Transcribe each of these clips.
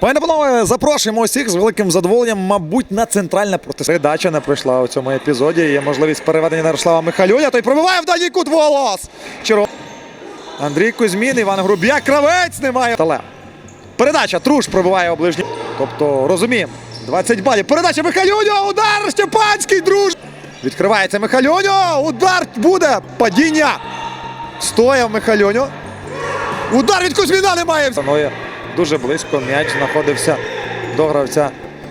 Пане панове, запрошуємо усіх з великим задоволенням, мабуть, на центральне проти. Передача не пройшла у цьому епізоді. Є можливість переведення на Ярослава Михайлюня. Той пробиває в дальній кут волос. Черво... Андрій Кузьмін, Іван Груб'як, кравець немає. Тале. Передача Труш пробиває оближні. Тобто, розуміємо, 20 балів. Передача Михайлюню, удар Степанський, друж. Відкривається Михайлюню, удар буде, падіння. Стояв Михайлюню. Удар від Кузьміна немає. Дуже близько. М'яч знаходився до гравця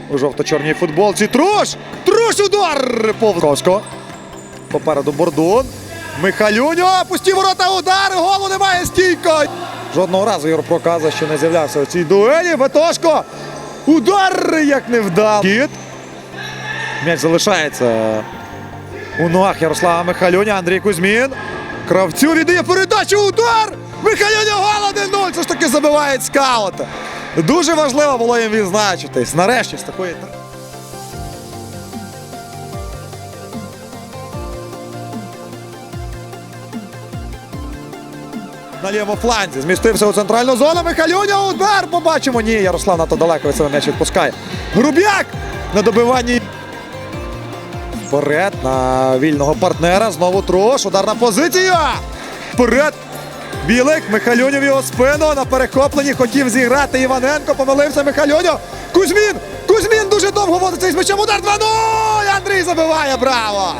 у жовто-чорній футболці. Труш! Труш удар! Повковського. Попереду Бордун. Михайлюньо, пусті ворота, удар, голу немає, стійко. Жодного разу проказа, що не з'являвся у цій дуелі. Ветошко. Удар, як не вдав. Кіт. М'яч залишається у ногах Ярослава Михайлюня, Андрій Кузьмін. Кравцю віддає передачу, удар! Михайлюня гол 1-0. Це ж таки забивають скаути. Дуже важливо було їм відзначитись. Нарешті з такої. На лівому фланзі змістився у центральну зону. Михайлюня удар. Побачимо. Ні, Ярослав надто далеко від себе м'яч відпускає. Груб'як на добиванні. Вперед на вільного партнера. Знову трош. Ударна позиція. Вперед. Білик. Михайлюню в його спину. На перехопленні хотів зіграти Іваненко. Помилився Михайлюню. Кузьмін. Кузьмін дуже довго водиться із м'ячем. Удар 2-0. Андрій забиває. Браво!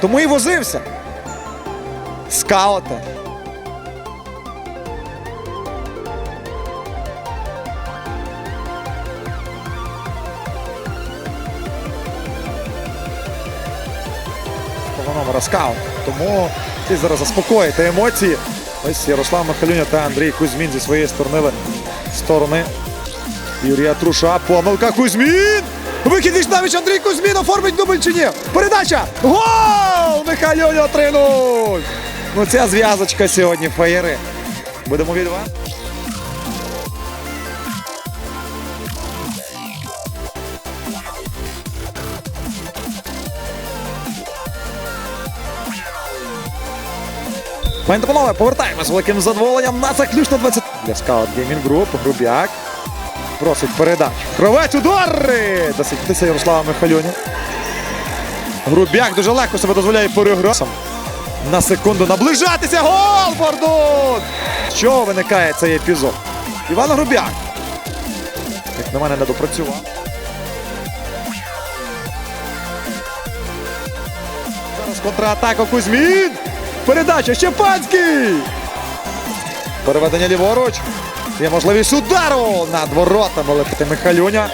Тому і возився. Скаути. того номера скаут. Тому ці зараз заспокоїти емоції. Ось Ярослав Михайлюня та Андрій Кузьмін зі своєї сторони сторони. Юрія Труша. Помилка Кузьмін! Вихід Вічнавич Андрій Кузьмін оформить дубль чи ні? Передача! Гол! Михайлюня 3-0! Ну ця зв'язочка сьогодні феєри. Будемо від вас. Пані панове, повертаємось великим задоволенням на заключно 20. Для скаут Геймінг Груп, Груб'як. Просить передачу. Кровець удари! Досить Ярослава Михайлюні. Груб'як дуже легко себе дозволяє переграти. На секунду наближатися. Гол! Бордун! З виникає цей епізод? Іван Груб'як. Як на мене не допрацював. Зараз контратака Кузьмін. Передача Щепанський. Переведення ліворуч. Є можливість удару над воротами летити Михайлюня.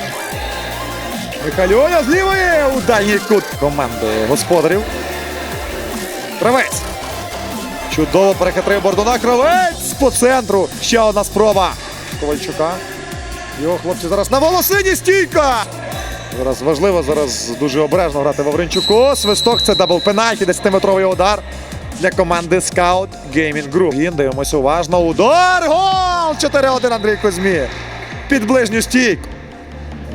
Михайлюня з лівої у дальній кут команди господарів. Кравець. Чудово перехитрив Бордуна. Кравець по центру. Ще одна спроба. Ковальчука. Його хлопці зараз на волосині стійка. Зараз важливо зараз дуже обережно грати Вавринчуку. Свисток це дабл пенальті, 10-метровий удар для команди Scout Gaming Group. Він дивимося уважно. Удар! Гол! 4-1 Андрій Кузьмі. Під ближню стійку.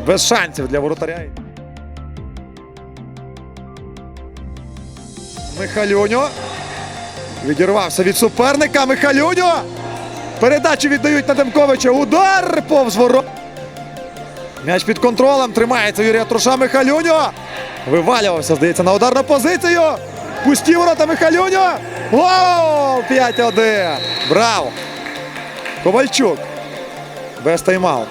Без шансів для воротаря. Михайлюньо. Відірвався від суперника. Михайлюньо. Передачу віддають на Демковича. Удар повз ворот. М'яч під контролем. Тримається Юрія Труша Михайлюньо. Вивалювався, здається, на ударну позицію. Пусті ворота Михайлюньо. Гол! 5-1. Браво! Ковальчук. Без тайм-аут.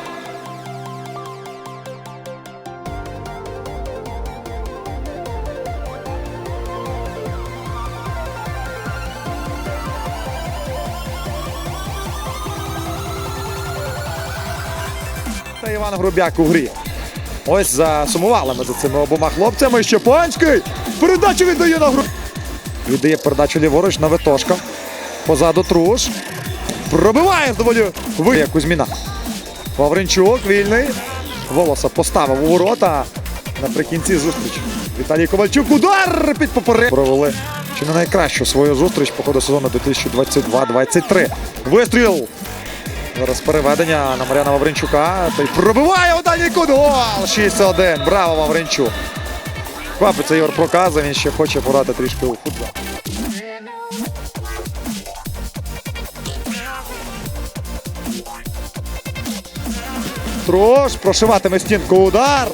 Та Іван Грубяк у грі. Ось засумували ми за цими обома хлопцями. Щепанський. Передачу віддає на гру. Віддає передачу ліворуч на Ветошка. Позаду Труш. Пробиває доволі ви Кузьміна. Вавринчук вільний. Волоса поставив у ворота. Наприкінці зустрічі. Віталій Ковальчук. Удар під поперед. Провели чи не найкращу свою зустріч по ходу сезону 2022-23. Вистріл. Зараз переведення на Мар'яна Вавринчука. Той пробиває у дальній кут. Гол! 6-1. Браво, Вавринчук. Квапиться Ігор проказа, він ще хоче порати трішки у футбол. Трош прошиватиме стінку удар.